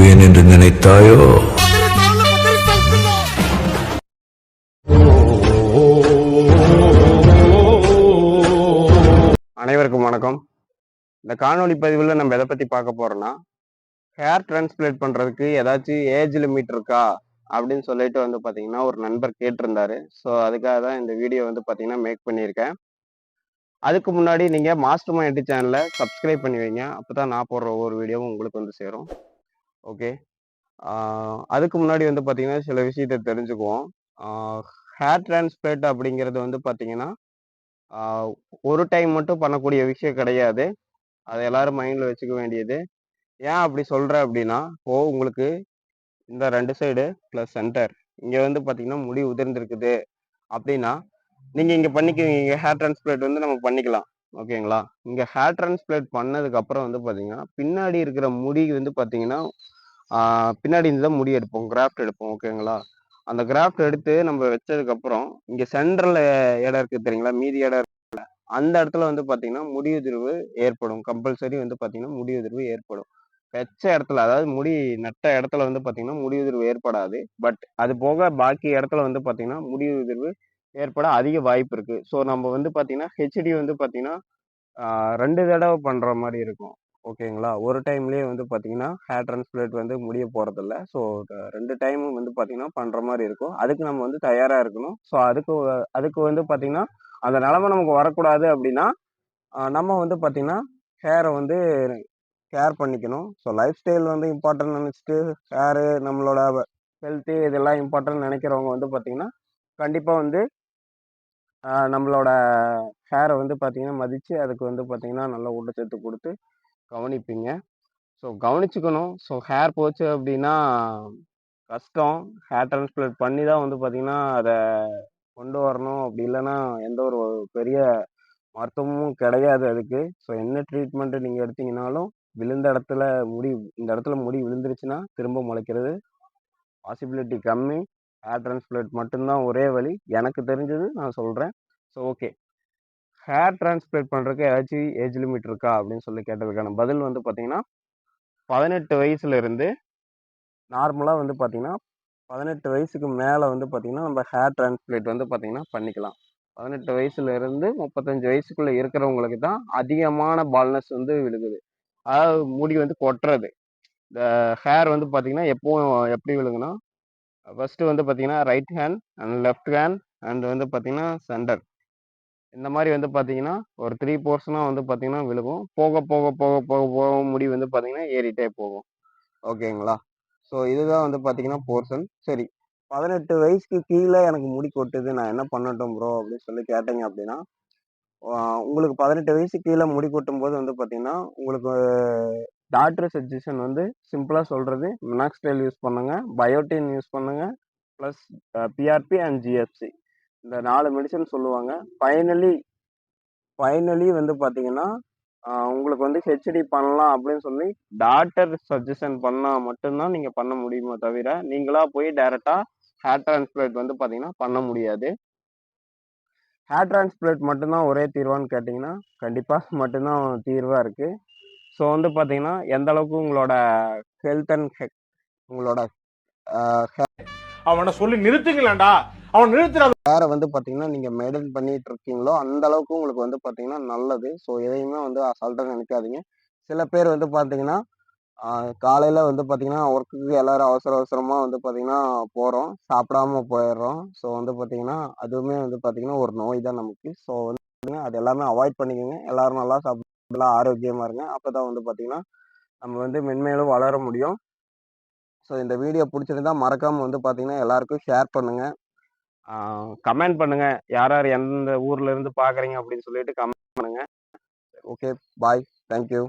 விடுவேன் என்று நினைத்தாயோ? அனைவருக்கும் வணக்கம். இந்த காணொலி பதிவில் நம்ம எதை பற்றி பார்க்க போறோம்னா ஹேர் டிரான்ஸ்பிளேட் பண்ணுறதுக்கு ஏதாச்சும் ஏஜ் லிமிட் இருக்கா? அப்படின்னு சொல்லிட்டு வந்து பார்த்தீங்கன்னா ஒரு நண்பர் கேட்டிருந்தாரு. ஸோ அதுக்காக தான் இந்த வீடியோ வந்து பார்த்தீங்கன்னா மேக் பண்ணியிருக்கேன். அதுக்கு முன்னாடி நீங்கள் மாஸ்டர் மைண்ட் சேனலை சப்ஸ்கிரைப் பண்ணி வைங்க. அப்போ தான் நான் போடுற ஒவ்வொரு வீடியோவும் உங்களுக்கு வந்து சேரும். ஓகே. அதுக்கு முன்னாடி வந்து பார்த்தீங்கன்னா சில விஷயத்தை தெரிஞ்சுக்குவோம். ஹேர் டிரான்ஸ்பிளேட் அப்படிங்கிறது வந்து பார்த்தீங்கன்னா ஒரு டைம் மட்டும் பண்ணக்கூடிய விஷயம் கிடையாது. அதை எல்லாரும் மைண்டில் வச்சுக்க வேண்டியது. ஏன் அப்படி சொல்கிறேன் அப்படின்னா ஓ உங்களுக்கு இந்த ரெண்டு சைடு ப்ளஸ் சென்டர் இங்கே வந்து பார்த்தீங்கன்னா முடி உதிர்ந்துருக்குது அப்படின்னா நீங்கள் இங்கே பண்ணிக்குவீங்க ஹேர் டிரான்ஸ்பிளேட் வந்து நம்ம பண்ணிக்கலாம். ஓகேங்களா? இங்கே ஹேர் டிரான்ஸ்பிளேட் பண்ணதுக்கப்புறம் வந்து பார்த்தீங்கன்னா பின்னாடி இருக்கிற முடி வந்து பார்த்தீங்கன்னா பின்னாடி இருந்து தான் முடி எடுப்போம் கிராஃப்ட் எடுப்போம் ஓகேங்களா அந்த கிராஃப்ட் எடுத்து நம்ம வச்சதுக்கப்புறம் இங்கே சென்ட்ரல் இடம் இருக்குது தெரியுங்களா? மீதி இடம் இருக்குல்ல அந்த இடத்துல வந்து பார்த்தீங்கன்னா முடியுதிர்வு ஏற்படும். கம்பல்சரி வந்து பார்த்தீங்கன்னா முடியுதிர்வு ஏற்படும். வச்ச இடத்துல அதாவது முடி நட்ட இடத்துல வந்து பார்த்தீங்கன்னா முடியுதிர்வு ஏற்படாது. பட் அது போக பாக்கி இடத்துல வந்து பார்த்தீங்கன்னா முடியுதிர்வு ஏற்பட அதிக வாய்ப்பு இருக்குது ஸோ நம்ம வந்து பார்த்தீங்கன்னா ஹெச்டி வந்து பார்த்தீங்கன்னா ரெண்டு தடவை பண்ணுற மாதிரி இருக்கும். ஓகேங்களா? ஒரு டைம்லேயே வந்து பார்த்தீங்கன்னா ஹேர் டிரான்ஸ்பிளேட் வந்து முடிய போகிறதில்ல ஸோ ரெண்டு டைமும் வந்து பார்த்தீங்கன்னா பண்ணுற மாதிரி இருக்கும். அதுக்கு நம்ம வந்து தயாராக இருக்கணும். ஸோ அதுக்கு அதுக்கு வந்து பார்த்தீங்கன்னா அந்த நிலமை நமக்கு வரக்கூடாது அப்படின்னா நம்ம வந்து பார்த்தீங்கன்னா ஹேரை வந்து கேர் பண்ணிக்கணும். ஸோ லைஃப் ஸ்டைல் வந்து இம்பார்ட்டன்ட் நினச்சிட்டு ஹேரு நம்மளோட ஹெல்த்து இதெல்லாம் இம்பார்ட்டன்ட் நினைக்கிறவங்க வந்து பார்த்தீங்கன்னா கண்டிப்பாக வந்து நம்மளோட ஹேரை வந்து பார்த்தீங்கன்னா மதித்து அதுக்கு வந்து பார்த்தீங்கன்னா நல்ல ஊட்டச்சத்து கொடுத்து கவனிப்பீங்க. ஸோ கவனிச்சுக்கணும். ஸோ ஹேர் போச்சு அப்படின்னா கஷ்டம். ஹேர் டிரான்ஸ்பிளேட் பண்ணி தான் வந்து பார்த்தீங்கன்னா அதை கொண்டு வரணும். அப்படி இல்லைன்னா எந்த ஒரு பெரிய மருத்துவமும் கிடையாது அதுக்கு. ஸோ என்ன ட்ரீட்மெண்ட்டு நீங்கள் எடுத்தீங்கனாலும் விழுந்த இடத்துல முடி இந்த இடத்துல முடி விழுந்துருச்சுன்னா திரும்ப முளைக்கிறது. பாசிபிலிட்டி கம்மி. ஹேர் டிரான்ஸ்பிளேட் மட்டும்தான் ஒரே வழி. எனக்கு தெரிஞ்சது நான் சொல்கிறேன் ஸோ ஓகே. ஹேர் டிரான்ஸ்பிளேட் பண்ணுறதுக்கு ஏதாச்சும் ஏஜ் லிமிட் இருக்கா அப்படின்னு சொல்லி கேட்டதுக்கான பதில் வந்து பார்த்தீங்கன்னா பதினெட்டு வயசுலேருந்து நார்மலாக வந்து பார்த்தீங்கன்னா பதினெட்டு வயசுக்கு மேலே வந்து பார்த்தீங்கன்னா நம்ம ஹேர் டிரான்ஸ்பிளேட் வந்து பார்த்தீங்கன்னா பண்ணிக்கலாம். பதினெட்டு வயசுலேருந்து முப்பத்தஞ்சு வயசுக்குள்ளே இருக்கிறவங்களுக்கு தான் அதிகமான பால்னஸ் வந்து விழுகுது. அதாவது முடி வந்து கொட்டுறது. இந்த ஹேர் வந்து பார்த்தீங்கன்னா எப்பவும் எப்படி விழுகுன்னா ஃபஸ்ட்டு வந்து பார்த்தீங்கன்னா right hand and left hand and வந்து பார்த்தீங்கன்னா சென்டர் இந்த மாதிரி வந்து பார்த்தீங்கன்னா ஒரு த்ரீ போர்ஷனாக வந்து பார்த்தீங்கன்னா விழுகும். போக போக போக போக போக முடி வந்து பார்த்தீங்கன்னா ஏறிட்டே போகும். ஓகேங்களா? ஸோ இதுதான் வந்து பார்த்தீங்கன்னா போர்ஷன் சரி பதினெட்டு வயசுக்கு கீழே எனக்கு முடி கொட்டுது. நான் என்ன பண்ணட்டும் ப்ரோ அப்படின்னு சொல்லி கேட்டீங்க அப்படின்னா உங்களுக்கு பதினெட்டு வயசு கீழே முடி கொட்டும் போது வந்து பார்த்தீங்கன்னா உங்களுக்கு டாக்டர் சஜஷன் வந்து சிம்பிளாக சொல்கிறது மினாக்ஸ்டைல் யூஸ் பண்ணுங்கள் பயோட்டின் யூஸ் பண்ணுங்கள் ப்ளஸ் பிஆர்பி அண்ட் ஜிஎஃப்சி இந்த நாலு மெடிசன் சொல்லுவாங்க. ஃபைனலி ஃபைனலி வந்து பார்த்தீங்கன்னா உங்களுக்கு வந்து ஹெச்டி பண்ணலாம் அப்படின்னு சொல்லி டாக்டர் சஜஷன் பண்ணால் மட்டும்தான் நீங்கள் பண்ண முடியுமே தவிர நீங்களாக போய் டைரெக்டாக ஹேர் டிரான்ஸ்பிளான்ட் வந்து பார்த்தீங்கன்னா பண்ண முடியாது. ஹேர் டிரான்ஸ்பிளான்ட் மட்டும்தான் ஒரே தீர்வான்னு கேட்டிங்கன்னா கண்டிப்பாக மட்டும்தான் தீர்வாக இருக்குது ஸோ வந்து பார்த்தீங்கன்னா எந்த அளவுக்கு உங்களோட ஹெல்த் அண்ட் உங்களோட அவனை சொல்லி நிறுத்துங்களேன்டா. அவன் நிறுத்துற வேற வந்து பார்த்தீங்கன்னா நீங்கள் மெயின்டைன் பண்ணிட்டு இருக்கீங்களோ அந்த அளவுக்கு உங்களுக்கு வந்து பாத்தீங்கன்னா நல்லது ஸோ எதையுமே வந்து அசால்ட்டா நினைக்காதீங்க சில பேர் வந்து பாத்தீங்கன்னா காலையில் வந்து பார்த்தீங்கன்னா ஒர்க்குக்கு எல்லாரும் அவசர அவசரமாக வந்து பாத்தீங்கன்னா போகிறோம் சாப்பிடாம போயிடுறோம் ஸோ வந்து பார்த்தீங்கன்னா அதுவுமே வந்து பாத்தீங்கன்னா ஒரு நோய் தான் நமக்கு ஸோ வந்து அது எல்லாமே அவாய்ட் பண்ணிக்கோங்க எல்லாரும் நல்லா சாப்பிடலாம் ஆரோக்கியமாக இருங்க அப்போ தான் வந்து பாத்தீங்கன்னா நம்ம வந்து மென்மேலும் வளர முடியும் ஸோ இந்த வீடியோ பிடிச்சிருந்தா மறக்காமல் வந்து பார்த்தீங்கன்னா எல்லாருக்கும் ஷேர் பண்ணுங்கள் கமெண்ட் பண்ணுங்க. யார் யார் எந்தெந்த ஊர்ல இருந்து பாக்குறீங்க அப்படின்னு சொல்லிட்டு கமெண்ட் பண்ணுங்க. ஓகே. பாய். தேங்க்யூ